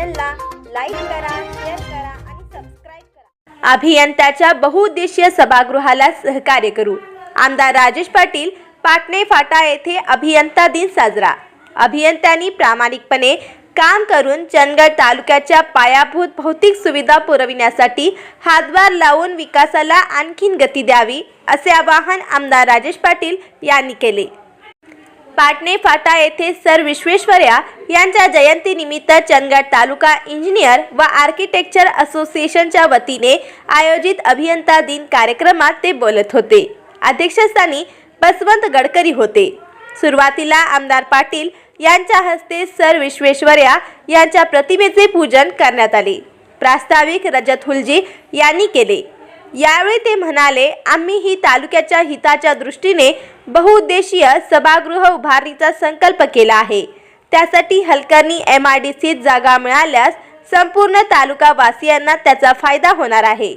चॅनलला लाईक करा शेअर करा आणि सबस्क्राईब करा. अभियंत्याच्या बहुउद्देशीय सभागृहाला सहकार्य करू. आमदार राजेश पाटील पाटणे फाटा येथे अभियंता दिन साजरा. अभियंत्यांनी प्रामाणिकपणे काम करून चंदगड तालुक्याच्या पायाभूत भौतिक सुविधा पुरविण्यासाठी हातभार लावून विकासाला आणखीन गती द्यावी असे आवाहन आमदार राजेश पाटील यांनी केले. पाटणे फाटा येथे सर विश्वेश्वरया यांच्या जयंतीनिमित्त चंदगड तालुका इंजिनियर व आर्किटेक्चर असोसिएशनच्या वतीने आयोजित अभियंता दिन कार्यक्रमात ते बोलत होते. अध्यक्षस्थानी बसवंत गडकरी होते. सुरुवातीला आमदार पाटील यांच्या हस्ते सर विश्वेश्वरया यांच्या प्रतिमेचे पूजन करण्यात आले. प्रास्ताविक रजत हुलजी यांनी केले. यावेळी ते म्हणाले आम्ही ही तालुक्याच्या हिताच्या दृष्टीने बहुउद्देशीय सभागृह उभारणीचा संकल्प केला आहे. त्यासाठी हलकर्णी एम आय डी सीत जागा मिळाल्यास संपूर्ण तालुकावासियांना त्याचा फायदा होणार आहे.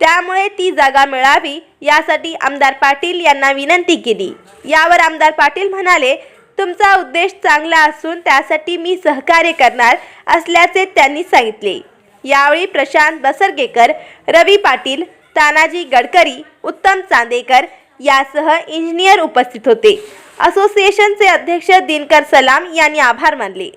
त्यामुळे ती जागा मिळावी यासाठी आमदार पाटील यांना विनंती केली. यावर आमदार पाटील म्हणाले तुमचा उद्देश चांगला असून त्यासाठी मी सहकार्य करणार असल्याचे त्यांनी सांगितले. यावेळी प्रशांत बसरगेकर रवी पाटील तानाजी गडकरी उत्तम चांदेकर यासह इंजिनियर उपस्थित होते. असोसिएशनचे अध्यक्ष दिनकर सलाम यांनी आभार मानले.